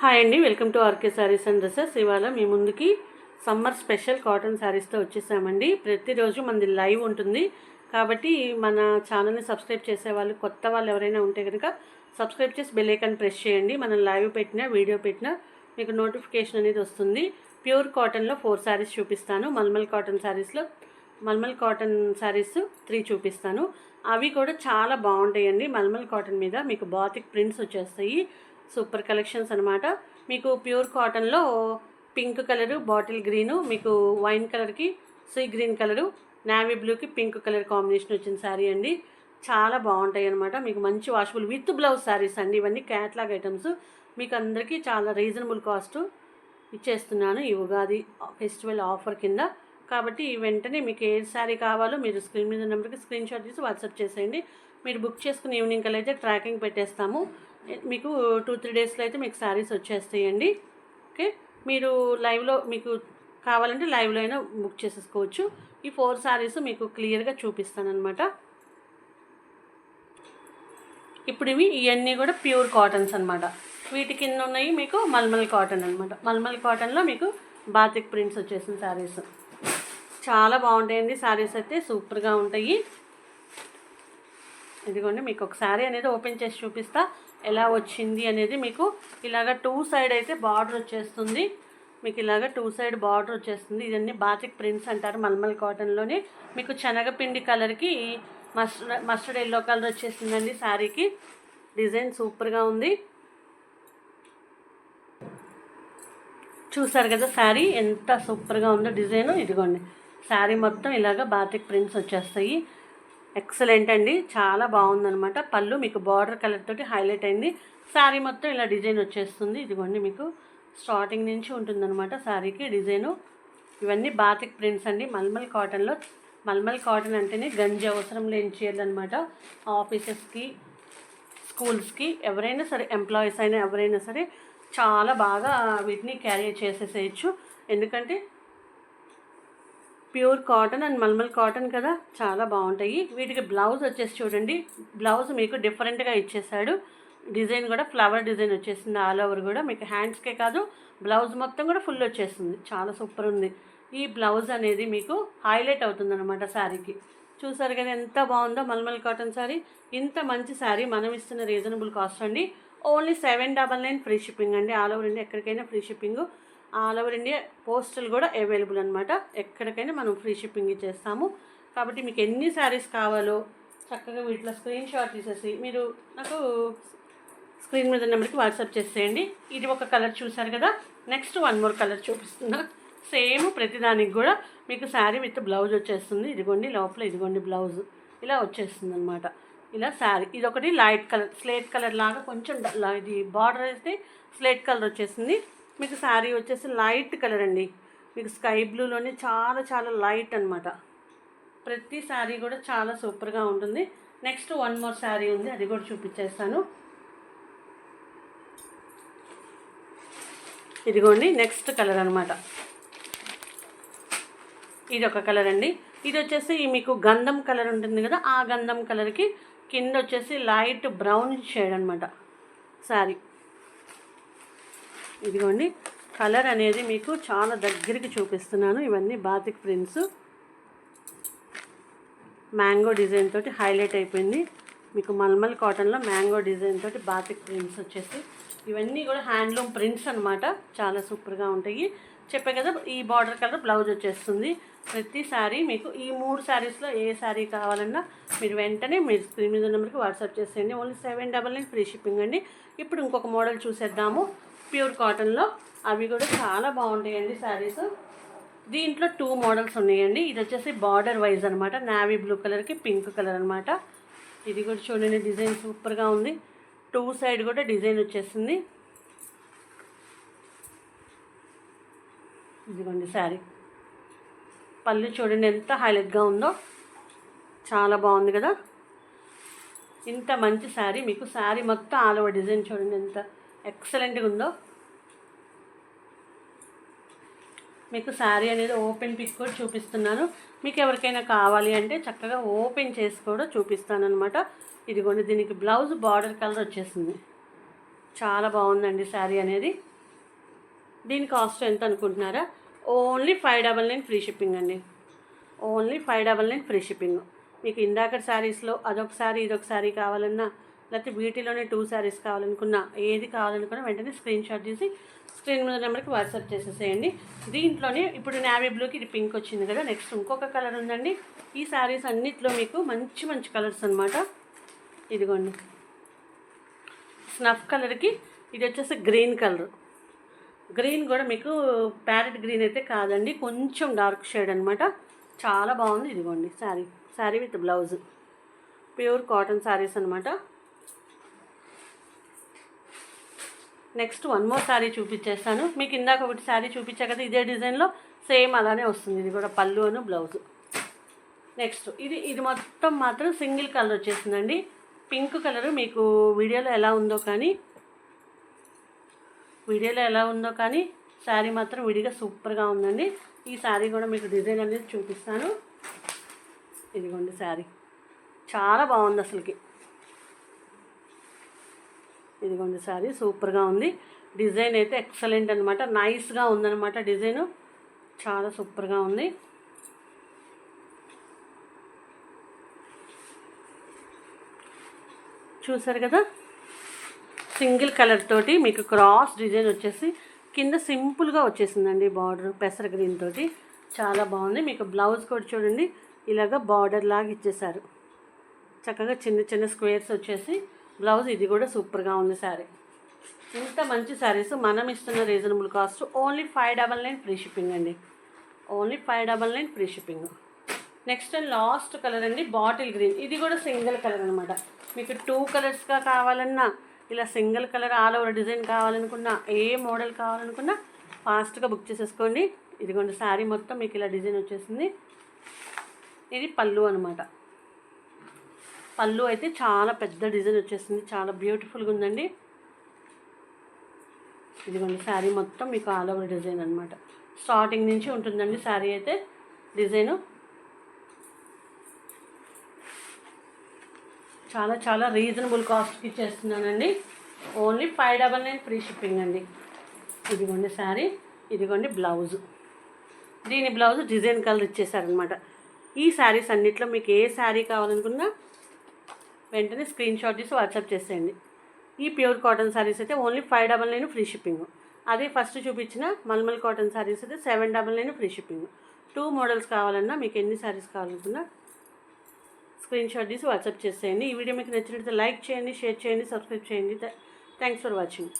Hi అండి welcome to RK sarees and dresses. ఇవాళ మీ ముందుకి సమ్మర్ స్పెషల్ కాటన్ శారీస్తో వచ్చేసామండి. ప్రతిరోజు మనది లైవ్ ఉంటుంది. కాబట్టి మన ఛానల్ని సబ్స్క్రైబ్ చేసే వాళ్ళు కొత్త వాళ్ళు ఎవరైనా ఉంటే కనుక సబ్స్క్రైబ్ చేసి బెల్ ఐకాన్ ప్రెస్ చేయండి. మనం లైవ్ పెట్టినా వీడియో పెట్టినా మీకు నోటిఫికేషన్ అనేది వస్తుంది. ప్యూర్ కాటన్లో ఫోర్ శారీస్ చూపిస్తాను. మల్మల్ కాటన్ శారీస్లో మల్మల్ కాటన్ శారీస్ త్రీ చూపిస్తాను. అవి కూడా చాలా బాగుంటాయండి. మల్మల్ కాటన్ మీద మీకు బాతిక్ ప్రింట్స్ వచ్చేస్తాయి. సూపర్ కలెక్షన్స్ అనమాట మీకు ప్యూర్ కాటన్లో పింక్ కలరు బాటిల్ గ్రీను మీకు వైన్ కలర్కి సీ గ్రీన్ కలరు నావీ బ్లూకి పింక్ కలర్ కాంబినేషన్ వచ్చిన శారీ అండి. చాలా బాగుంటాయి అనమాట మీకు మంచి వాషబుల్ విత్ బ్లౌజ్ శారీస్ అండి ఇవన్నీ క్యాట్లాగ్ ఐటమ్స్ మీకు అందరికీ చాలా రీజనబుల్ కాస్ట్ ఇచ్చేస్తున్నాను ఈ ఉగాది ఫెస్టివల్ ఆఫర్ కింద. కాబట్టి వెంటనే మీకు ఏ శారీ కావాలో మీరు స్క్రీన్ మీద నెంబర్కి స్క్రీన్ షాట్ తీసి వాట్సాప్ చేసేయండి. మీరు బుక్ చేసుకుని ఈవినింగ్ కల్లా అయితే ట్రాకింగ్ పెట్టేస్తాము. మీకు టూ త్రీ డేస్లో అయితే మీకు శారీస్ వచ్చేస్తాయండి. ఓకే? మీరు లైవ్లో మీకు కావాలంటే లైవ్లో అయినా బుక్ చేసేసుకోవచ్చు. ఈ ఫోర్ శారీస్ మీకు క్లియర్గా చూపిస్తానమాట ఇప్పుడు ఇవి ఇవన్నీ కూడా ప్యూర్ కాటన్స్ అనమాట వీటి కింద ఉన్నాయి మీకు మల్మల్ కాటన్ అనమాట మల్మల్ కాటన్లో మీకు బాతిక్ ప్రింట్స్ వచ్చేసిన శారీస్ చాలా బాగుంటాయండి శారీస్ అయితే. సూపర్గా ఉంటాయి. ఇదిగోండి మీకు ఒక శారీ అనేది ఓపెన్ చేసి చూపిస్తా. ఎలా వచ్చింది అనేది మీకు ఇలాగ టూ సైడ్ అయితే బార్డర్ వచ్చేస్తుంది. మీకు ఇలాగ టూ సైడ్ బార్డర్ వచ్చేస్తుంది. ఇదన్నీ బాతిక్ ప్రింట్స్ అంటారు మల్మల్ కాటన్లోనే మీకు శనగపిండి కలర్కి మస్టర్డ్ మస్టర్డ్ ఎల్లో కలర్ వచ్చేసిందండి శారీకి. డిజైన్ సూపర్గా ఉంది. చూసారు కదా శారీ ఎంత సూపర్గా ఉందో డిజైన్. ఇదిగోండి. శారీ మొత్తం ఇలాగ బాతిక్ ప్రింట్స్ వచ్చేస్తాయి. ఎక్సలెంట్ అండి. చాలా బాగుందనమాట పళ్ళు మీకు బార్డర్ కలర్ తోటి హైలైట్ అయింది. శారీ మొత్తం ఇలా డిజైన్ వచ్చేస్తుంది. ఇదిగోండి మీకు స్టార్టింగ్ నుంచి ఉంటుందన్నమాట శారీకి డిజైను ఇవన్నీ బాతిక్ ప్రింట్స్ అండి. మల్మల్ కాటన్లో మల్మల్ కాటన్ అంటేనే గంజి అవసరం లేని చీరలు అనమాట ఆఫీసెస్కి స్కూల్స్కి ఎవరైనా సరే ఎంప్లాయీస్ అయినా ఎవరైనా సరే చాలా బాగా వీటిని క్యారీ చేసేసేయచ్చు. ఎందుకంటే pure cotton and mulmul cotton కదా. చాలా బాగుంటాయి. వీటికి బ్లౌజ్ వచ్చేసి చూడండి. బ్లౌజ్ మీకు డిఫరెంట్గా ఇచ్చేసాడు డిజైన్ కూడా ఫ్లవర్ డిజైన్ వచ్చేసింది ఆల్ ఓవర్ కూడా. మీకు హ్యాండ్స్కే కాదు బ్లౌజ్ మొత్తం కూడా ఫుల్ వచ్చేసింది. చాలా సూపర్ ఉంది. ఈ బ్లౌజ్ అనేది మీకు హైలైట్ అవుతుందన్నమాట శారీకి. చూసారు కదా ఎంత బాగుందో మల్మల్ కాటన్ శారీ. ఇంత మంచి శారీ. మనం ఇస్తున్న రీజనబుల్ కాస్ట్ అండి. Only seven double nine free shipping అండి. ఆల్ ఓవర్ ఇండియా ఎక్కడికైనా free shipping all over India postal కూడా అవైలబుల్ అనమాట ఎక్కడికైనా మనం ఫ్రీ షిప్పింగ్ ఇచ్చేస్తాము కాబట్టి మీకు ఎన్ని శారీస్ కావాలో చక్కగా వీటిలో స్క్రీన్ షాట్ తీసేసి మీరు నాకు స్క్రీన్ మీద నెంబర్కి వాట్సాప్ చేసేయండి. ఇది ఒక కలర్ చూసారు కదా? నెక్స్ట్ వన్ మోర్ కలర్ చూపిస్తున్నా. సేమ్ ప్రతిదానికి కూడా మీకు శారీ విత్ బ్లౌజ్ వచ్చేస్తుంది. ఇదిగోండి లోపల ఇదిగోండి బ్లౌజ్. ఇలా వచ్చేస్తుంది అనమాట ఇలా శారీ ఇది ఒకటి లైట్ కలర్ స్లేట్ కలర్ లాగా కొంచెం ఇది బార్డర్ అయితే స్లేట్ కలర్ వచ్చేసింది. మీకు శారీ వచ్చేసి లైట్ కలర్ అండి. మీకు స్కై బ్లూలోనే చాలా చాలా లైట్ అనమాట ప్రతి శారీ కూడా చాలా సూపర్గా ఉంటుంది. నెక్స్ట్ వన్ మోర్ శారీ ఉంది అది కూడా చూపించేస్తాను. ఇదిగోండి నెక్స్ట్ కలర్ అనమాట ఇది ఒక కలర్ అండి. ఇది వచ్చేసి మీకు గంధం కలర్ ఉంటుంది కదా ఆ గంధం కలర్కి కింద వచ్చేసి లైట్ బ్రౌన్ షేడ్ అనమాట శారీ. ఇదిగోండి కలర్ అనేది మీకు చాలా దగ్గరికి చూపిస్తున్నాను. ఇవన్నీ బాతిక్ ప్రింట్స్. మ్యాంగో డిజైన్ తోటి హైలైట్ అయిపోయింది. మీకు మల్మల్ కాటన్లో మ్యాంగో డిజైన్ తోటి బాతిక్ ప్రింట్స్ వచ్చేసి ఇవన్నీ కూడా హ్యాండ్లూమ్ ప్రింట్స్ అనమాట చాలా సూపర్గా ఉంటాయి. చెప్పే కదా ఈ బార్డర్ కలర్ బ్లౌజ్ వచ్చేస్తుంది. ప్రతి శారీ మీకు ఈ మూడు శారీస్లో ఏ శారీ కావాలన్నా మీరు వెంటనే మీరు స్క్రీన్ మీద నెంబర్కి వాట్సాప్ చేసేయండి. Only seven double nine free shipping అండి. ఇప్పుడు ఇంకొక మోడల్ చూసేద్దాము. ప్యూర్ కాటన్లో. అవి కూడా చాలా బాగుంటాయండి శారీస్. దీంట్లో టూ మోడల్స్ ఉన్నాయండి. ఇది వచ్చేసి బార్డర్ వైజ్ అనమాట నావీ బ్లూ కలర్కి పింక్ కలర్ అనమాట ఇది కూడా చూడండి డిజైన్ సూపర్గా ఉంది. టూ సైడ్ కూడా డిజైన్ వచ్చేసింది. ఇదిగోండి శారీ. పళ్ళు చూడండి ఎంత హైలైట్గా ఉందో. చాలా బాగుంది కదా. ఇంత మంచి శారీ. మీకు శారీ మొత్తం ఆల్ ఓవర్ డిజైన్ చూడండి ఎంత ఎక్సలెంట్గా ఉందో. మీకు శారీ అనేది ఓపెన్ పిక్ కూడా చూపిస్తున్నాను. మీకు ఎవరికైనా కావాలి అంటే చక్కగా ఓపెన్ చేసి కూడా చూపిస్తాను అనమాట ఇదిగోండి దీనికి బ్లౌజ్ బార్డర్ కలర్ వచ్చేసింది. చాలా బాగుందండి శారీ అనేది. దీని కాస్ట్ ఎంత అనుకుంటున్నారా? Only five double nine free shipping అండి. Only five double nine free shipping. మీకు ఇందాక శారీస్లో అదొక శారీ ఇదొక శారీ కావాలన్నా లేకపోతే వీటిలోనే టూ శారీస్ కావాలనుకున్నా ఏది కావాలనుకున్నా వెంటనే స్క్రీన్ షాట్ తీసి స్క్రీన్ మీద నెంబర్కి వాట్సాప్ చేసేసేయండి. దీంట్లోనే ఇప్పుడు నావీ బ్లూకి ఇది పింక్ వచ్చింది కదా నెక్స్ట్ ఇంకొక కలర్ ఉందండి. ఈ శారీస్ అన్నిట్లో మీకు మంచి మంచి కలర్స్ అనమాట ఇదిగోండి. స్నఫ్ కలర్కి ఇది వచ్చేసి గ్రీన్ కలర్ గ్రీన్ కూడా మీకు ప్యారెట్ గ్రీన్ అయితే కాదండి కొంచెం డార్క్ షేడ్ అనమాట చాలా బాగుంది. ఇదిగోండి saree saree with blouse pure cotton sarees అనమాట నెక్స్ట్ వన్ మోర్ శారీ చూపించేస్తాను. మీకు ఇందాక ఒకటి శారీ చూపించా కదా ఇదే డిజైన్లో సేమ్ అలానే వస్తుంది. ఇది కూడా పళ్ళు అను బ్లౌజ్. నెక్స్ట్ ఇది ఇది మొత్తం మాత్రం సింగిల్ కలర్ వచ్చేసిందండి. పింక్ కలర్ మీకు వీడియోలో ఎలా ఉందో కానీ వీడియోలో ఎలా ఉందో కానీ శారీ మాత్రం విడిగా సూపర్గా ఉందండి. ఈ శారీ కూడా మీకు డిజైన్ అనేది చూపిస్తాను. ఇదిగోండి శారీ చాలా బాగుంది అసలుకి. ఇదిగోండి శారీ సూపర్గా ఉంది. డిజైన్ అయితే ఎక్సలెంట్ అనమాట నైస్గా ఉందన్నమాట డిజైను. చాలా సూపర్గా ఉంది. చూసారు కదా? సింగిల్ కలర్ తోటి మీకు క్రాస్ డిజైన్ వచ్చేసి కింద సింపుల్గా వచ్చేసిందండి బార్డర్ పెసర గ్రీన్ తోటి. చాలా బాగుంది. మీకు బ్లౌజ్ కూడా చూడండి. ఇలాగ బార్డర్ లాగా ఇచ్చేసారు చక్కగా చిన్న చిన్న స్క్వేర్స్ వచ్చేసి బ్లౌజ్ ఇది కూడా సూపర్గా ఉంది శారీ. ఇంత మంచి శారీస్ మనం ఇస్తున్న reasonable cost only five double nine free shipping అండి. Only five double nine free shipping. Next and last colour అండి బాటిల్ గ్రీన్. ఇది కూడా సింగిల్ కలర్ అనమాట మీకు టూ కలర్స్గా కావాలన్నా ఇలా single colour all over design కావాలనుకున్నా ఏ మోడల్ కావాలనుకున్నా ఫాస్ట్గా బుక్ చేసేసుకోండి. ఇదిగోండి శారీ మొత్తం మీకు ఇలా డిజైన్ వచ్చేసింది. ఇది పళ్ళు అనమాట పళ్ళు అయితే చాలా పెద్ద డిజైన్ వచ్చేసింది. చాలా బ్యూటిఫుల్గా ఉందండి. ఇదిగోండి శారీ మొత్తం మీకు ఆల్ ఓవర్ డిజైన్ అనమాట స్టార్టింగ్ నుంచి ఉంటుందండి శారీ అయితే డిజైను. చాలా చాలా రీజనబుల్ కాస్ట్కి ఇచ్చేస్తున్నానండి. Only five double nine free shipping అండి. ఇదిగోండి శారీ ఇదిగోండి బ్లౌజ్. దీని బ్లౌజ్ డిజైన్ కలర్ ఇచ్చేసారనమాట ఈ శారీస్ అన్నిట్లో మీకు ఏ శారీ కావాలనుకున్నా వెంటనే స్క్రీన్ షాట్ తీసి వాట్సాప్ చేసేయండి. ఈ ప్యూర్ కాటన్ శారీస్ అయితే only five double nine free shipping. అదే ఫస్ట్ చూపించిన మల్మల్ కాటన్ శారీస్ అయితే seven double nine free shipping. Two models కావాలన్నా మీకు ఎన్ని శారీస్ కావాలనుకున్నా స్క్రీన్ షాట్ తీసి వాట్సాప్ చేసేయండి. ఈ వీడియో మీకు నచ్చినట్లయితే లైక్ చేయండి షేర్ చేయండి సబ్స్క్రైబ్ చేయండి. Thanks for watching.